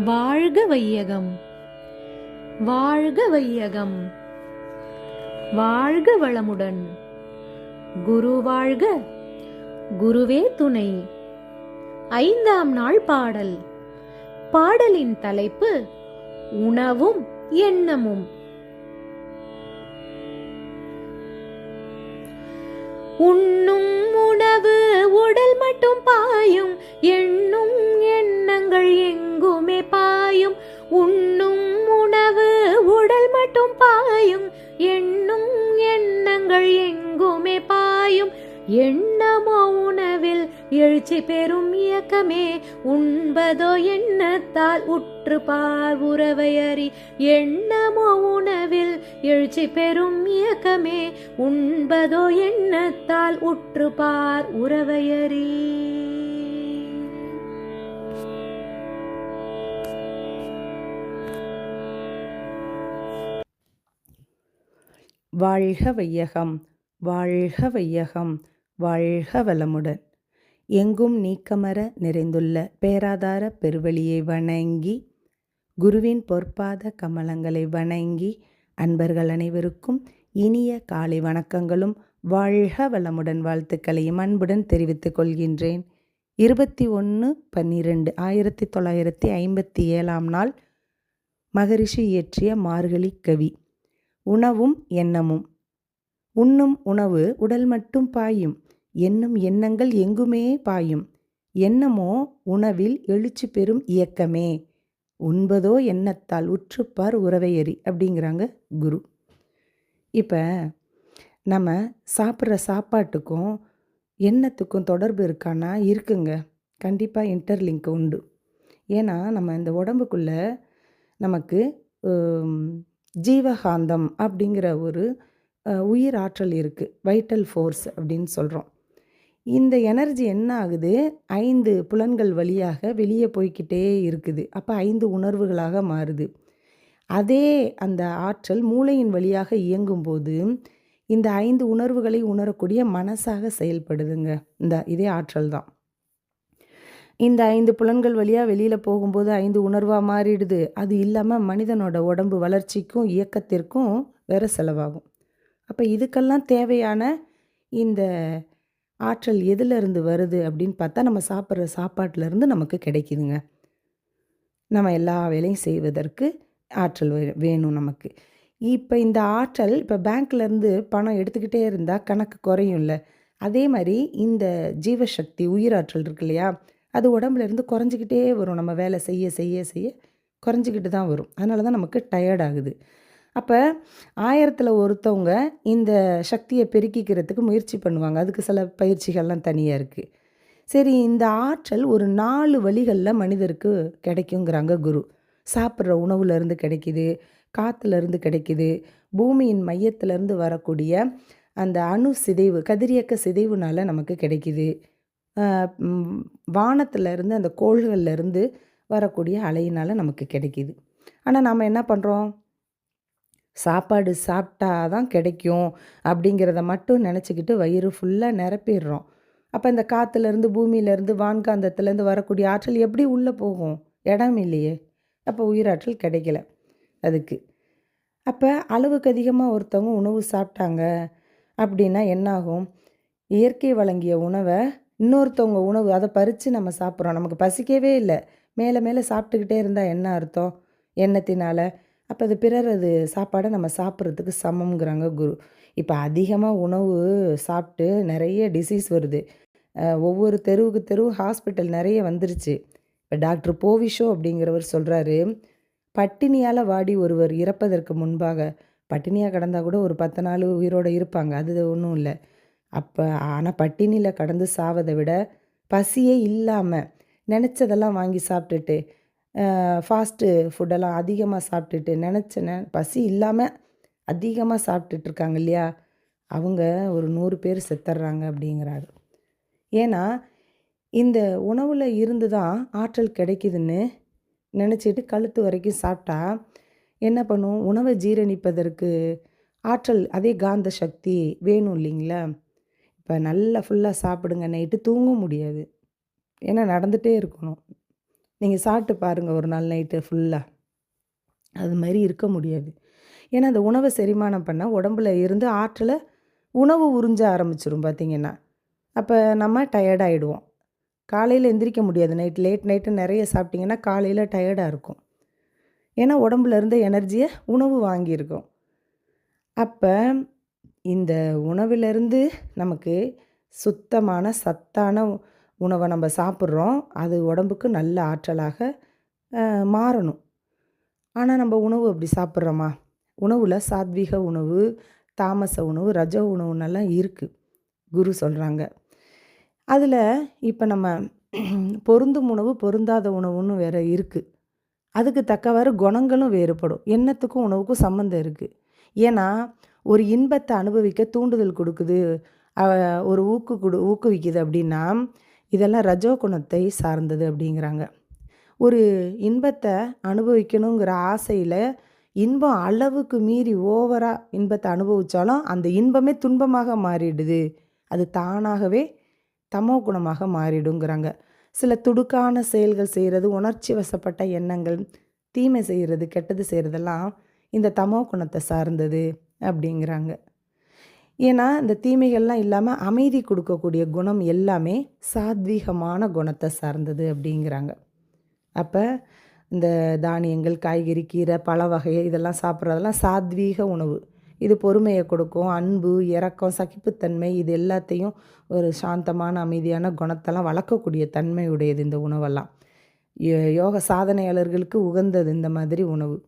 வாழ்க வையகம். வாழ்க வையகம். வாழ்க வளமுடன். குரு வாழ்க. குருவே துணை. ஐந்தாம் நாள் பாடல். பாடலின் தலைப்பு உணவும் எண்ணமும். உண்ணும் எழுச்சி பெறும் இயக்கமே உண்பதோ எண்ணத்தால் உற்று பார் உறவையறி எண்ணமோ உணவில் எழுச்சி பெறும் இயக்கமே உண்பதோ எண்ணத்தால் உற்று பார் உறவையறி வாழ்க வையகம் வாழ்க வையகம் வாழ்க வளமுடன். எங்கும் நீக்கமர நிறைந்துள்ள பேராதார பெருவழியை வணங்கி குருவின் பொற்பாத கமலங்களை வணங்கி அன்பர்கள் அனைவருக்கும் இனிய காலை வணக்கங்களும் வாழ்க வளமுடன் வாழ்த்துக்களையும் அன்புடன் தெரிவித்துக் கொள்கின்றேன். இருபத்தி ஒன்று பன்னிரெண்டு ஆயிரத்தி தொள்ளாயிரத்தி ஐம்பத்தி ஏழாம் நாள் மகரிஷி இயற்றிய மார்கழி கவி. உணவும் எண்ணமும். உண்ணும் உணவு உடல் மட்டும் பாயும். என்னும் எண்ணங்கள் எங்குமே பாயும். எண்ணமோ உணவில் எழுச்சி பெறும் இயக்கமே. உண்பதோ எண்ணத்தால் உற்றுப்பார் உறவையறி அப்படிங்கிறாங்க குரு. இப்போ நம்ம சாப்பிட்ற சாப்பாட்டுக்கும் எண்ணத்துக்கும் தொடர்பு இருக்கானா இருக்குங்க. கண்டிப்பாக இன்டர்லிங்க் உண்டு. ஏன்னா நம்ம இந்த உடம்புக்குள்ளே நமக்கு ஜீவகாந்தம் அப்படிங்கிற ஒரு உயிர் ஆற்றல் இருக்குது வைட்டல் ஃபோர்ஸ் அப்படின்னு சொல்கிறோம் இந்த எனர்ஜி என்ன ஆகுது ஐந்து புலன்கள் வழியாக வெளியே போய்கிட்டே இருக்குது. அப்போ ஐந்து உணர்வுகளாக மாறுது. அதே அந்த ஆற்றல் மூளையின் வழியாக இயங்கும்போது இந்த ஐந்து உணர்வுகளை உணரக்கூடிய மனசாக செயல்படுதுங்க. இந்த இதே ஆற்றல் தான். இந்த ஐந்து புலன்கள் வழியாக வெளியில் போகும்போது ஐந்து உணர்வாக மாறிடுது. அது இல்லாமல் மனிதனோட உடம்பு வளர்ச்சிக்கும் இயக்கத்திற்கும் வேறு செலவாகும். அப்போ இதுக்கெல்லாம் தேவையான இந்த ஆற்றல் எதிலிருந்து வருது அப்படின்னு பார்த்தா நம்ம சாப்பிட்ற சாப்பாட்டிலேருந்து நமக்கு கிடைக்குதுங்க. நம்ம எல்லா வேலையும் செய்வதற்கு ஆற்றல் வே- வேணும் நமக்கு. இப்போ இந்த ஆற்றல் இப்போ பேங்க்லேருந்து பணம் எடுத்துக்கிட்டே இருந்தால் கணக்கு குறையும்ல. அதே மாதிரி இந்த ஜீவசக்தி உயிராற்றல் இருக்கு இல்லையா? அது உடம்புலேருந்து குறைஞ்சிக்கிட்டே வரும். நம்ம வேலை செய்ய செய்ய செய்ய குறைஞ்சிக்கிட்டு தான் வரும். அதனால தான் நமக்கு டயர்ட் ஆகுது. அப்போ ஆயிரத்தில் ஒருத்தவங்க இந்த சக்தியை பெருக்கிக்கிறதுக்கு முயற்சி பண்ணுவாங்க. அதுக்கு சில பயிற்சிகள்லாம் தனியாக இருக்குது சரி இந்த ஆற்றல் ஒரு நாலு வழிகளில் மனிதருக்கு கிடைக்குங்கிறாங்க குரு. சாப்பிட்ற உணவுலேருந்து கிடைக்குது காற்றுலேருந்து கிடைக்குது பூமியின் மையத்திலேருந்து வரக்கூடிய அந்த அணு சிதைவு கதிரியக்க சிதைவுனால் நமக்கு கிடைக்குது. வானத்திலேருந்து அந்த கோள்கள்லேருந்து வரக்கூடிய அலையினால் நமக்கு கிடைக்குது. ஆனால் நாம் என்ன பண்ணுறோம் சாப்பாடு சாப்பிட்டா தான் கிடைக்கும் அப்படிங்கிறத மட்டும் நினச்சிக்கிட்டு வயிறு ஃபுல்லாக நிரப்பிடுறோம். அப்போ இந்த காற்றுலேருந்து பூமியிலேருந்து வான்காந்தத்துலேருந்து வரக்கூடிய ஆற்றல் எப்படி உள்ளே போகும்? இடம் இல்லையே. அப்போ உயிராற்றல் கிடைக்கல அதுக்கு. அப்போ அளவுக்கு அதிகமாக ஒருத்தவங்க உணவு சாப்பிட்டாங்க அப்படின்னா என்னாகும்? இயற்கை வழங்கிய உணவை இன்னொருத்தவங்க உணவு அதை பறித்து நம்ம சாப்பிட்றோம். நமக்கு பசிக்கவே இல்லை. மேலே மேலே சாப்பிட்டுக்கிட்டே இருந்தால் என்ன அர்த்தம்? எண்ணத்தினால அப்போ அது பிறர் அது சாப்பாடை நம்ம சாப்பிட்றதுக்கு சமம்ங்கிறாங்க குரு. இப்போ அதிகமாக உணவு சாப்பிட்டு நிறைய டிசீஸ் வருது. ஒவ்வொரு தெருவுக்கு தெரு ஹாஸ்பிட்டல் நிறைய வந்துருச்சு. இப்போ டாக்டர் போவிஷோ அப்படிங்கிறவர் சொல்கிறாரு பட்டினியால் வாடி ஒருவர் இறப்பதற்கு முன்பாக பட்டினியாக கடந்தால் கூட ஒரு பத்து நாள் உயிரோடு இருப்பாங்க அது ஒன்றும் இல்லை. அப்போ ஆனால் பட்டினியில் கடந்து சாவதை விட பசியே இல்லாமல் நினச்சதெல்லாம் வாங்கி சாப்பிட்டுட்டு ஃபாஸ்ட்டு ஃபுட்டெல்லாம் அதிகமாக சாப்பிட்டுட்டு நினச்ச பசி இல்லாமல் அதிகமாக சாப்பிட்டுட்ருக்காங்க இல்லையா? அவங்க ஒரு நூறு பேர் செத்துட்றாங்க அப்படிங்கிறாரு. ஏன்னா இந்த உணவில் இருந்து தான் ஆற்றல் கிடைக்குதுன்னு நினச்சிட்டு கழுத்து வரைக்கும் சாப்பிட்டா என்ன பண்ணும்? உணவை ஜீரணிப்பதற்கு ஆற்றல் அதே காந்த சக்தி வேணும் இல்லைங்களா? இப்போ நல்லா ஃபுல்லாக சாப்பிடுங்க நைட்டு தூங்க முடியாது. ஏன்னா நடந்துகிட்டே இருக்கணும். நீங்கள் சாப்பிட்டு பாருங்கள் ஒரு நாள் நைட்டு ஃபுல்லாக அது மாதிரி இருக்க முடியாது. ஏன்னா அந்த உணவை செரிமானம் பண்ணால் உடம்புல இருந்து ஆற்றலை உணவு உறிஞ்ச ஆரம்பிச்சிடும் பார்த்திங்கன்னா அப்போ நம்ம டயர்டாகிடுவோம் காலையில் எந்திரிக்க முடியாது. நைட் லேட் நைட்டு நிறைய சாப்பிட்டிங்கன்னா காலையில் டயர்டாக இருக்கும். ஏன்னா உடம்புல இருந்த எனர்ஜியை உணவு வாங்கியிருக்கோம். அப்போ இந்த உணவிலிருந்து நமக்கு சுத்தமான சத்தான உணவை நம்ம சாப்பிட்றோம் அது உடம்புக்கு நல்ல ஆற்றலாக மாறணும். ஆனால் நம்ம உணவு அப்படி சாப்பிட்றோமா? உணவில் சாத்வீக உணவு தாமச உணவு ரஜ உணவுன்னெல்லாம் இருக்குது குரு சொல்கிறாங்க அதில் இப்போ நம்ம பொருந்தும் உணவு பொருந்தாத உணவுன்னு வேறு இருக்குது அதுக்கு தக்கவாறு குணங்களும் வேறுபடும். எண்ணத்துக்கும் உணவுக்கும் சம்மந்தம் இருக்குது ஏன்னா ஒரு இன்பத்தை அனுபவிக்க தூண்டுதல் கொடுக்குது. ஒரு ஊக்கு கொடு ஊக்குவிக்குது அப்படின்னா இதெல்லாம் ரஜோ குணத்தை சார்ந்தது அப்படிங்கிறாங்க. ஒரு இன்பத்தை அனுபவிக்கணுங்கிற ஆசையில் இன்பம் அளவுக்கு மீறி ஓவராக இன்பத்தை அனுபவித்தாலும் அந்த இன்பமே துன்பமாக மாறிடுது. அது தானாகவே தமோ குணமாக மாறிடுங்கிறாங்க. சில துடுக்கான செயல்கள் செய்கிறது உணர்ச்சி வசப்பட்ட எண்ணங்கள் தீமை செய்கிறது கெட்டது செய்கிறதெல்லாம் இந்த தமோ குணத்தை சார்ந்தது அப்படிங்கிறாங்க. ஏன்னா இந்த தீமைகள்லாம் இல்லாமல் அமைதி கொடுக்கக்கூடிய குணம் எல்லாமே சாத்வீகமான குணத்தை சார்ந்தது அப்படிங்கிறாங்க. அப்போ இந்த தானியங்கள் காய்கறி கீரை பழ வகை இதெல்லாம் சாப்பிட்றதெல்லாம் சாத்வீக உணவு. இது பொறுமையை கொடுக்கும் அன்பு இரக்கம் சகிப்புத்தன்மை இது எல்லாத்தையும் ஒரு சாந்தமான அமைதியான குணத்தெல்லாம் வளர்க்கக்கூடிய தன்மையுடையது இந்த உணவெல்லாம். யோ- யோக சாதனையாளர்களுக்கு உகந்தது இந்த மாதிரி உணவு.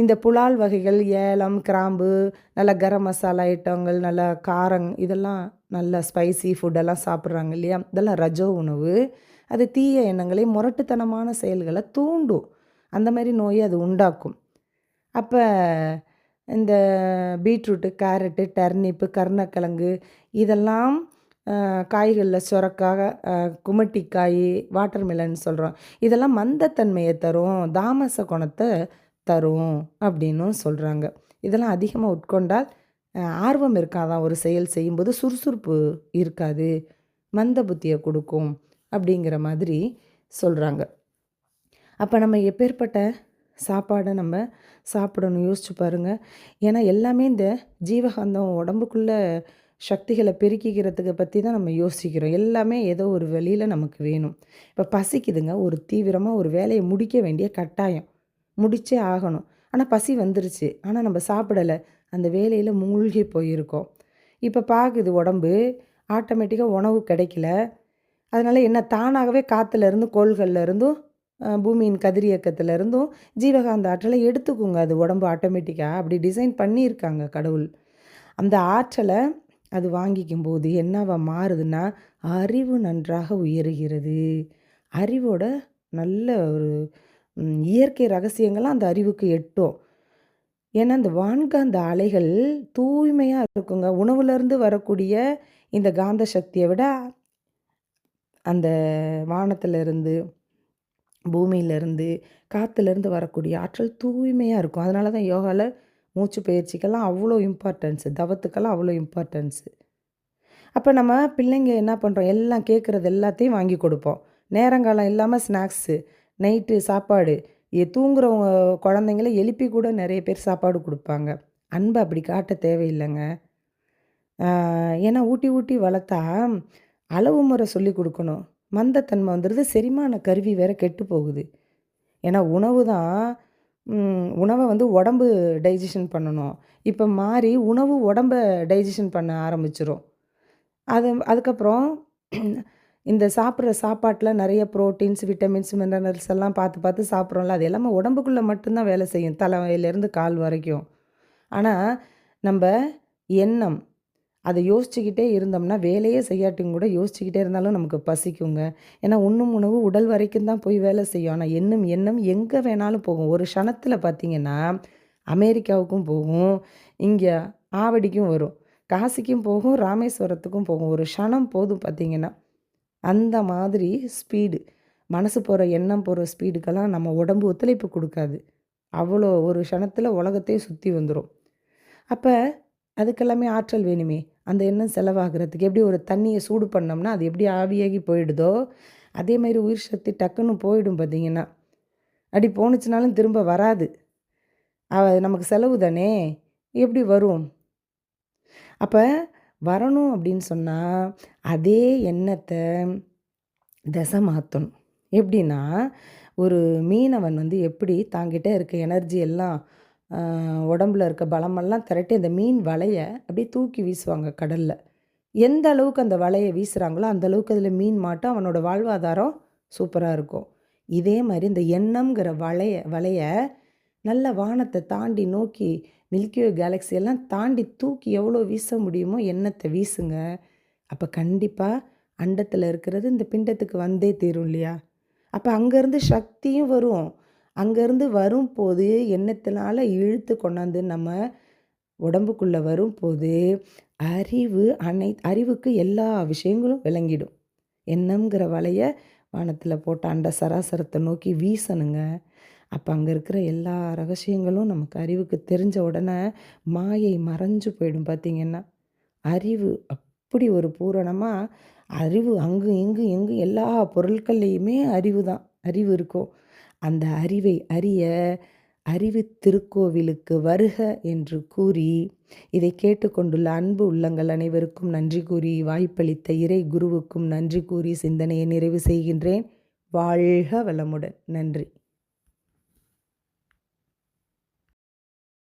இந்த புலால் வகைகள் ஏலம் கிராம்பு நல்ல கரம் மசாலா ஐட்டங்கள் நல்ல காரம் இதெல்லாம் நல்ல ஸ்பைசி ஃபுட்டெல்லாம் சாப்பிட்றாங்க இல்லையா? இதெல்லாம் ரஜோ உணவு. அது தீய எண்ணங்களை முரட்டுத்தனமான செயல்களை தூண்டும். அந்த மாதிரி நோயை அது உண்டாக்கும். அப்போ இந்த பீட்ரூட்டு கேரட்டு டர்னிப்பு கருணக்கிழங்கு இதெல்லாம் காய்களில் சுரக்காக குமட்டிக்காய் வாட்டர்மெலன் சொல்கிறோம் இதெல்லாம் மந்தத்தன்மையை தரும். தாமச குணத்தை தரும் அப்படின்னும் சொல்கிறாங்க இதெல்லாம் அதிகமாக உட்கொண்டால் ஆர்வம் இருக்காதான் ஒரு செயல் செய்யும்போது சுறுசுறுப்பு இருக்காது மந்த புத்தியை கொடுக்கும் அப்படிங்கிற மாதிரி சொல்கிறாங்க அப்போ நம்ம எப்பேற்பட்ட சாப்பாடை நம்ம சாப்பிடணும் யோசிச்சு பாருங்கள் ஏன்னா எல்லாமே இந்த ஜீவகாந்தம் உடம்புக்குள்ள சக்திகளை பெருக்கிக்கிறதுக்கு பற்றி தான் நம்ம யோசிக்கிறோம். எல்லாமே ஏதோ ஒரு வழியில் நமக்கு வேணும். இப்போ பசிக்குதுங்க ஒரு தீவிரமாக ஒரு வேலையை முடிக்க வேண்டிய கட்டாயம். முடிச்சே ஆகணும். ஆனால் பசி வந்துருச்சு. ஆனால் நம்ம சாப்பிடலை. அந்த வேலையில் மூழ்கி போயிருக்கோம். இப்போ பார்க்குது உடம்பு. ஆட்டோமேட்டிக்காக உணவு கிடைக்கல. அதனால் என்ன தானாகவே காற்றுலேருந்து கோள்கள்லேருந்தும் கோள்கள்ல இருந்தும் பூமியின் கதிரியக்கத்துலேருந்தும் ஜீவகாந்த ஆற்றலை எடுத்துக்குங்க. அது உடம்பு ஆட்டோமேட்டிக்காக அப்படி டிசைன் பண்ணியிருக்காங்க கடவுள். அந்த ஆற்றலை அது வாங்கிக்கும் போது என்னவா மாறுதுன்னா அறிவு நன்றாக உயருகிறது. அறிவோட நல்ல ஒரு இயற்கை ரகசியங்கள்லாம் அந்த அறிவுக்கு எட்டும். ஏன்னா இந்த வான்காந்த அலைகள் தூய்மையாக இருக்குங்க. உணவுலேருந்து வரக்கூடிய இந்த காந்த சக்தியை விட அந்த வானத்திலிருந்து பூமியிலேருந்து காற்றுலேருந்து வரக்கூடிய ஆற்றல் தூய்மையாக இருக்கும். அதனால தான் யோகாவில் மூச்சு பயிற்சிக்கெல்லாம் அவ்வளோ இம்பார்ட்டன்ஸு. தவத்துக்கெல்லாம் அவ்வளோ இம்பார்ட்டன்ஸு. அப்போ நம்ம பிள்ளைங்க என்ன பண்ணுறோம் எல்லாம் கேட்குறது எல்லாத்தையும் வாங்கி கொடுப்போம். நேரங்காலம் இல்லாமல் ஸ்நாக்ஸு. நைட்டு சாப்பாடு. ஏ தூங்குறவங்க குழந்தைங்கள எழுப்பி கூட நிறைய பேர் சாப்பாடு கொடுப்பாங்க. அன்பை அப்படி காட்ட தேவையில்லைங்க. ஏன்னா ஊட்டி ஊட்டி வளர்த்தா அளவு முறை சொல்லி கொடுக்கணும். மந்தத்தன்மை வந்துடுது. செரிமான கருவி வேற கெட்டு போகுது. ஏன்னா உணவு தான் உணவை வந்து உடம்பு டைஜஷன் பண்ணணும். இப்போ மாறி உணவு உடம்பை டைஜஷன் பண்ண ஆரம்பிச்சிடும் அது அதுக்கப்புறம் இந்த சாப்பிட்ற சாப்பாட்டில் நிறைய ப்ரோட்டீன்ஸ் விட்டமின்ஸ் மினரல்ஸ் எல்லாம் பார்த்து பார்த்து சாப்பிட்றோம்ல அது எல்லாமே உடம்புக்குள்ளே மட்டும்தான் வேலை செய்யும் தலையிலேருந்து கால் வரைக்கும். ஆனால் நம்ம எண்ணம் அதை யோசிச்சுக்கிட்டே இருந்தோம்னா வேலையே செய்யாட்டியும் கூட யோசிச்சுக்கிட்டே இருந்தாலும் நமக்கு பசிக்குங்க. ஏன்னா உண்ணும் உணவு உடல் வரைக்கும் தான் போய் வேலை செய்யும். ஆனால் எண்ணம் எண்ணம் எங்கே வேணாலும் போகும். ஒரு க்ஷணத்தில் பார்த்திங்கன்னா அமெரிக்காவுக்கும் போகும் இங்கே ஆவடிக்கும் வரும் காசிக்கும் போகும் ராமேஸ்வரத்துக்கும் போகும். ஒரு க்ஷணம் போதும் பார்த்தீங்கன்னா அந்த மாதிரி ஸ்பீடு மனசு போகிற எண்ணம் போகிற ஸ்பீடுக்கெல்லாம் நம்ம உடம்பு ஒத்துழைப்பு கொடுக்காது. அவ்வளோ ஒரு க்ஷணத்தில் உலகத்தையே சுற்றி வந்துடும் அப்போ அதுக்கெல்லாமே ஆற்றல் வேணுமே. அந்த எண்ணம் செலவாகிறதுக்கு எப்படி ஒரு தண்ணியை சூடு பண்ணோம்னா அது எப்படி ஆவியாகி போயிடுதோ அதே மாதிரி உயிர் சக்தி டக்குன்னு போயிடும் பார்த்தீங்கன்னா அப்படி போணுச்சுனாலும் திரும்ப வராது. நமக்கு செலவு தானே எப்படி வரும்? அப்போ வரணும் அப்படின்னு சொன்னால் அதே எண்ணத்தை திசை மாற்றணும் எப்படின்னா ஒரு மீனவன் வந்து எப்படி தாங்கிட்ட இருக்க எனர்ஜி எல்லாம் உடம்புல இருக்க பலமெல்லாம் திரட்டி அந்த மீன் வலையை அப்படியே தூக்கி வீசுவாங்க கடலில். எந்த அளவுக்கு அந்த வலையை வீசுகிறாங்களோ அந்த அளவுக்கு அதில் மீன் மாட்டும் அவனோட வாழ்வாதாரம் சூப்பராக இருக்கும். இதே மாதிரி இந்த எண்ணம்ங்கிற வலைய வலைய நல்ல வானத்தை தாண்டி நோக்கி மில்கிவே கேலக்ஸி எல்லாம் தாண்டி தூக்கி எவ்வளோ வீச முடியுமோ எண்ணத்தை வீசுங்க. அப்போ கண்டிப்பாக அண்டத்தில் இருக்கிறது இந்த பிண்டத்துக்கு வந்தே தீரும் இல்லையா? அப்போ அங்கேருந்து சக்தியும் வரும். அங்கேருந்து வரும்போது எண்ணத்தினால் இழுத்து கொண்டாந்து நம்ம உடம்புக்குள்ளே வரும்போது அறிவு அனை அறிவுக்கு எல்லா விஷயங்களும் விளங்கிடும். எண்ணம்ங்கிற வலையை வானத்தில் போட்ட அண்ட சராசரத்தை நோக்கி வீசணுங்க. அப்போ அங்கே இருக்கிற எல்லா ரகசியங்களும் நமக்கு அறிவுக்கு தெரிஞ்ச உடனே மாயை மறைஞ்சு போயிடும் பார்த்தீங்கன்னா அறிவு அப்படி ஒரு பூரணமாக அறிவு அங்கு இங்கு எங்கு எல்லா பொருட்கள்லேயுமே அறிவு தான் அறிவு இருக்கும் அந்த அறிவை அறிய அறிவு திருக்கோவிலுக்கு வருக என்று கூறி இதை கேட்டுக்கொண்டுள்ள அன்பு உள்ளங்கள் அனைவருக்கும் நன்றி கூறி வாய்ப்பளித்த இறை குருவுக்கும் நன்றி கூறி சிந்தனையை நிறைவு செய்கின்றேன். வாழ்க வளமுடன். நன்றி.